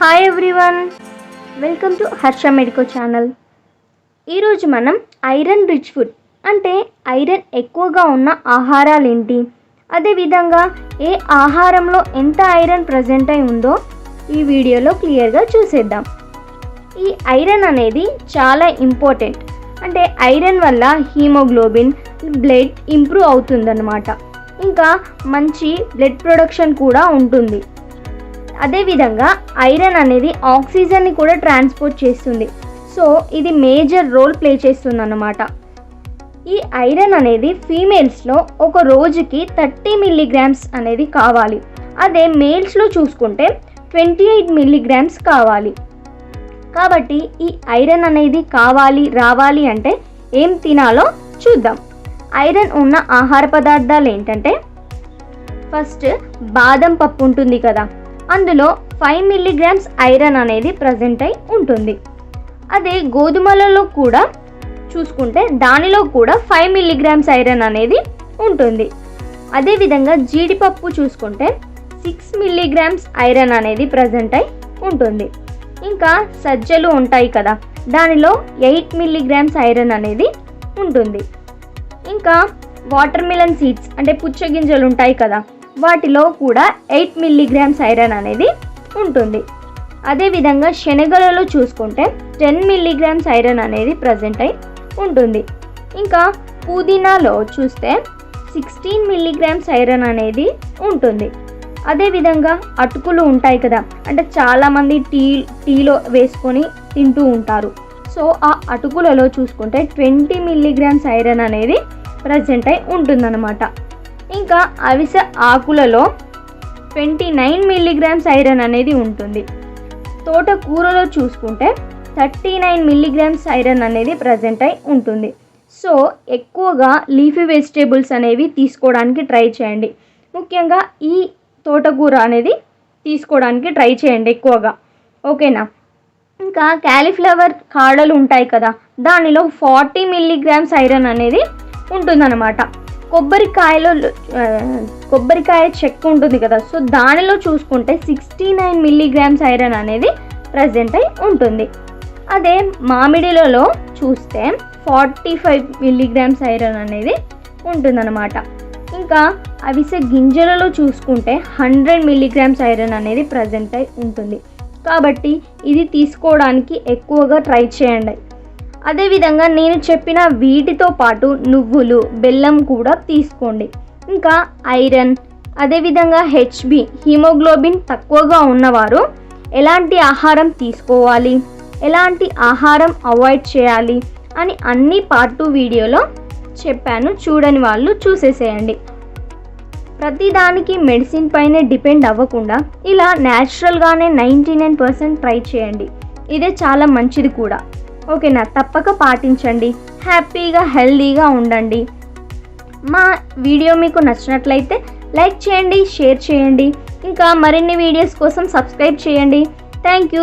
Hi everyone welcome to Harsha medico channel ఈరోజు మనం iron rich food అంటే iron ఎక్కువగా ఉన్న ఆహారాలు ఏంటి అదేవిధంగా ఏ ఆహారంలో ఎంత ఐరన్ ప్రజెంట్ అయి ఉందో ఈ వీడియోలో క్లియర్గా చూసేద్దాం. ఈ ఐరన్ అనేది చాలా ఇంపార్టెంట్. అంటే ఐరన్ వల్ల హీమోగ్లోబిన్ బ్లడ్ ఇంప్రూవ్ అవుతుందన్నమాట. ఇంకా మంచి బ్లడ్ ప్రొడక్షన్ కూడా ఉంటుంది. అదేవిధంగా ఐరన్ అనేది ఆక్సిజన్ని కూడా ట్రాన్స్పోర్ట్ చేస్తుంది. సో ఇది మేజర్ రోల్ ప్లే చేస్తుంది అన్నమాట ఈ ఐరన్ అనేది ఫీమేల్స్లో ఒక రోజుకి థర్టీ మిల్లీగ్రామ్స్ అనేది కావాలి. అదే మేల్స్లో చూసుకుంటే ట్వంటీ ఎయిట్ మిల్లీగ్రామ్స్ కావాలి. కాబట్టి ఈ ఐరన్ అనేది కావాలి రావాలి అంటే ఏం తినాలో చూద్దాం. ఐరన్ ఉన్న ఆహార పదార్థాలు ఏంటంటే ఫస్ట్ బాదం పప్పు ఉంటుంది కదా అందులో ఫైవ్ మిల్లీగ్రామ్స్ ఐరన్ అనేది ప్రజెంట్ అయి ఉంటుంది. అదే గోధుమలలో కూడా చూసుకుంటే దానిలో కూడా ఫైవ్ మిల్లీగ్రామ్స్ ఐరన్ అనేది ఉంటుంది. అదేవిధంగా జీడిపప్పు చూసుకుంటే సిక్స్ మిల్లీగ్రామ్స్ ఐరన్ అనేది ప్రజెంట్ అయి ఉంటుంది. ఇంకా సజ్జలు ఉంటాయి కదా దానిలో ఎయిట్ మిల్లీగ్రామ్స్ ఐరన్ అనేది ఉంటుంది. ఇంకా వాటర్ మిలన్ సీడ్స్ అంటే పుచ్చగింజలు ఉంటాయి కదా వాటిలో కూడా ఎయిట్ మిల్లీగ్రామ్స్ ఐరన్ అనేది ఉంటుంది. అదేవిధంగా శనగలలో చూసుకుంటే టెన్ మిల్లీగ్రామ్స్ ఐరన్ అనేది ప్రజెంట్ అయి ఉంటుంది. ఇంకా పుదీనాలో చూస్తే సిక్స్టీన్ మిల్లీగ్రామ్స్ ఐరన్ అనేది ఉంటుంది. అదేవిధంగా అటుకులు ఉంటాయి కదా అంటే చాలామంది టీ టీలో వేసుకొని తింటూ ఉంటారు. సో ఆ అటుకులలో చూసుకుంటే ట్వంటీ మిల్లీగ్రామ్స్ ఐరన్ అనేది ప్రజెంట్ అయి ఉంటుందన్నమాట. ఇంకా అవిసె ఆకులలో ట్వంటీ నైన్ మిల్లీగ్రామ్స్ ఐరన్ అనేది ఉంటుంది. తోటకూరలో చూసుకుంటే థర్టీ నైన్ మిల్లీగ్రామ్స్ ఐరన్ అనేది ప్రజెంట్ అయి ఉంటుంది. సో ఎక్కువగా లీఫీ వెజిటేబుల్స్ అనేవి తీసుకోవడానికి ట్రై చేయండి. ముఖ్యంగా ఈ తోటకూర అనేది తీసుకోవడానికి ట్రై చేయండి ఎక్కువగా. ఓకేనా? ఇంకా క్యాలీఫ్లవర్ కాడలు ఉంటాయి కదా దానిలో ఫార్టీ మిల్లీగ్రామ్స్ ఐరన్ అనేది ఉంటుందన్నమాట. కొబ్బరికాయలో కొబ్బరికాయ చెక్క ఉంటుంది కదా. సో దానిలో చూసుకుంటే సిక్స్టీ నైన్ మిల్లీగ్రామ్స్ ఐరన్ అనేది ప్రజెంట్ అయి ఉంటుంది. అదే మామిడిలలో చూస్తే ఫార్టీ ఫైవ్ మిల్లీగ్రామ్స్ ఐరన్ అనేది ఉంటుందన్నమాట. ఇంకా అవిసె గింజలలో చూసుకుంటే హండ్రెడ్ మిల్లీగ్రామ్స్ ఐరన్ అనేది ప్రజెంట్ అయి ఉంటుంది. కాబట్టి ఇది తీసుకోవడానికి ఎక్కువగా ట్రై చేయండి. అదేవిధంగా నేను చెప్పిన వీటితో పాటు నువ్వులు బెల్లం కూడా తీసుకోండి. ఇంకా ఐరన్ అదేవిధంగా హెచ్బి హీమోగ్లోబిన్ తక్కువగా ఉన్నవారు ఎలాంటి ఆహారం తీసుకోవాలి ఎలాంటి ఆహారం అవాయిడ్ చేయాలి అని అన్ని పార్ట్ టూ వీడియోలో చెప్పాను. చూడని వాళ్ళు చూసేసేయండి. ప్రతిదానికి మెడిసిన్ పైనే డిపెండ్ అవ్వకుండా ఇలా న్యాచురల్గానే నైంటీ నైన్ పర్సెంట్ ట్రై చేయండి. ఇదే చాలా మంచిది కూడా. ఓకేనా తప్పక పాటించండి. హ్యాపీగా హెల్దీగా ఉండండి. మా వీడియో మీకు నచ్చినట్లయితే లైక్ చేయండి షేర్ చేయండి. ఇంకా మరిన్ని వీడియోస్ కోసం సబ్స్క్రైబ్ చేయండి. Thank you.